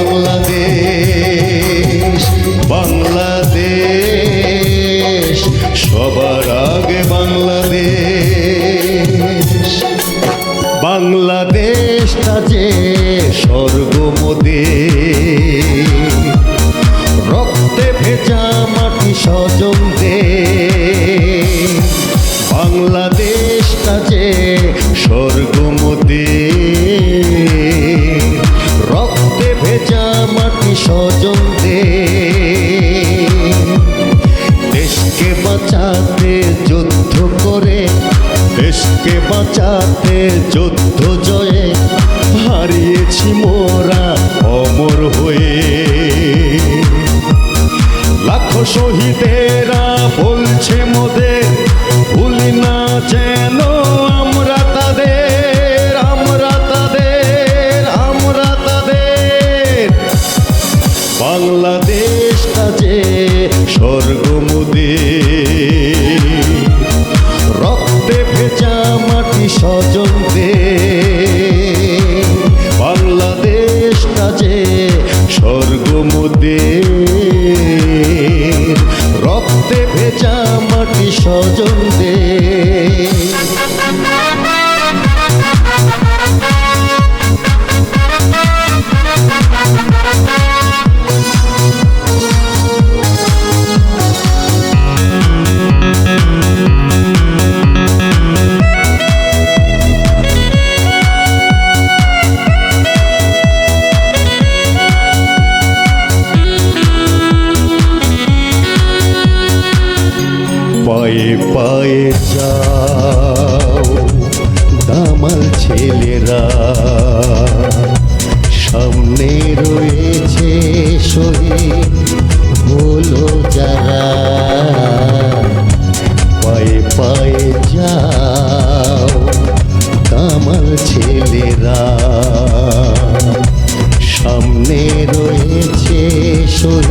বাংলাদেশ বাংলাদেশ সবার আগে বাংলাদেশ। বাংলাদেশ যে সর্বমদে রক্তে ভেজা মাটি স্বজন দে বাংলাদেশ দেশকে বাঁচাতে যুদ্ধ জয়ে হারিয়েছি মোরা অমর হয়ে। লাখো শহীদেরা বলছে মোদের ভুলি না যেন আমরা তাদের আমরা তাদের আমরা তাদের। বাংলাদেশটা পায়ে যাও, দামাল ছেলেরা। সামনে রয়েছে শহীদ হলো যারা। পায়ে পায়ে যাও, দামাল ছেলেরা। সামনে রয়েছে শহীদ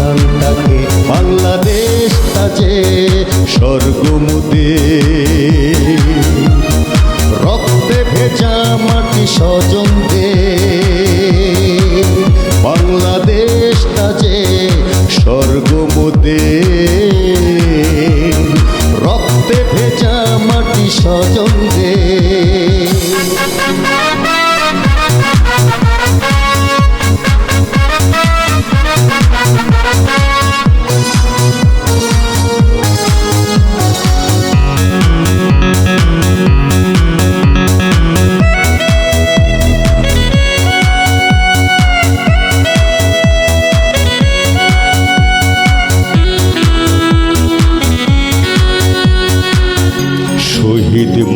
নিশানটাকে বাংলাদেশটা যে স্বর্গমুদে। রক্তে ভেজা মাটি স্বজন দে বাংলাদেশটা যে স্বর্গমুদে। রক্তে ভেজা মাটি স্বজন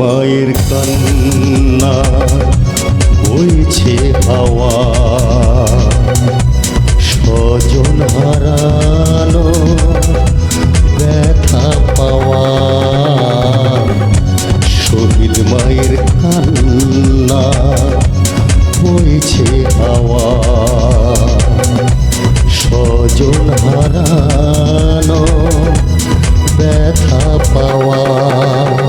মায়ের কান্না বইছে হাওয়া। স্বজন হারানো ব্যথা পাওয়া। শহীদ মায়ের কান্না বইছে হাওয়া। স্বজন হারানো ব্যথা পাওয়া।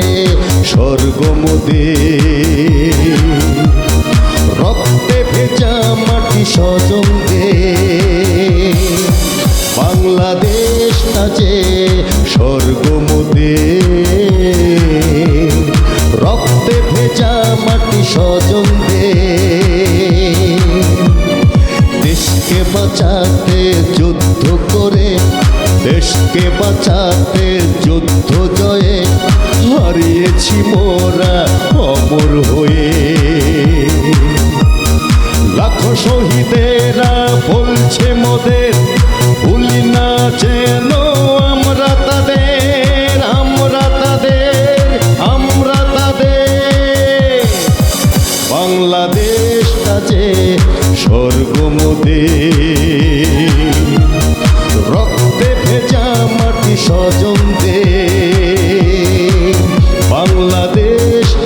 বাংলাদেশটা যে স্বর্গমদে। রক্তে ভেজা মাটি স্বজন দে বাংলাদেশটা যে স্বর্গমদে। রক্তে ভেজা মাটি স্বজন দে দেশকে বাঁচাতে যুদ্ধ করে, দেশকে বাঁচাতে যুদ্ধ জয়ে। হারিয়েছি মোরা অমর হয়ে। লাখ শহীদেরা বলছে মোদের, ভুলি না যেন আমরা তাদের আমরা তাদের আমরা তাদের। বাংলাদেশ কাছে স্বর্গ মোদের। রক্তে ভেজা মাটি স্বজনদের